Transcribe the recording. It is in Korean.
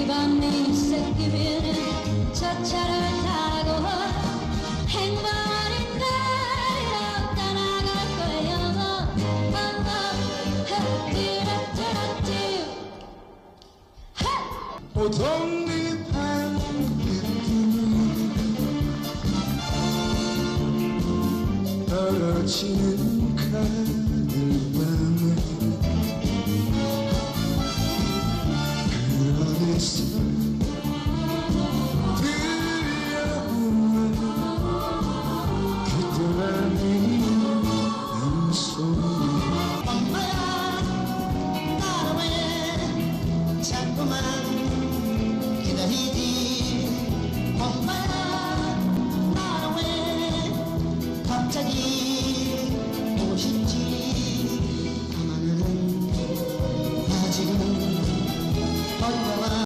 이 밤이 새끼비는 저 차를 타고 날이라 떠나갈 거예요. 띠라띠라띠 보통이 떨어지는 가을 Hadi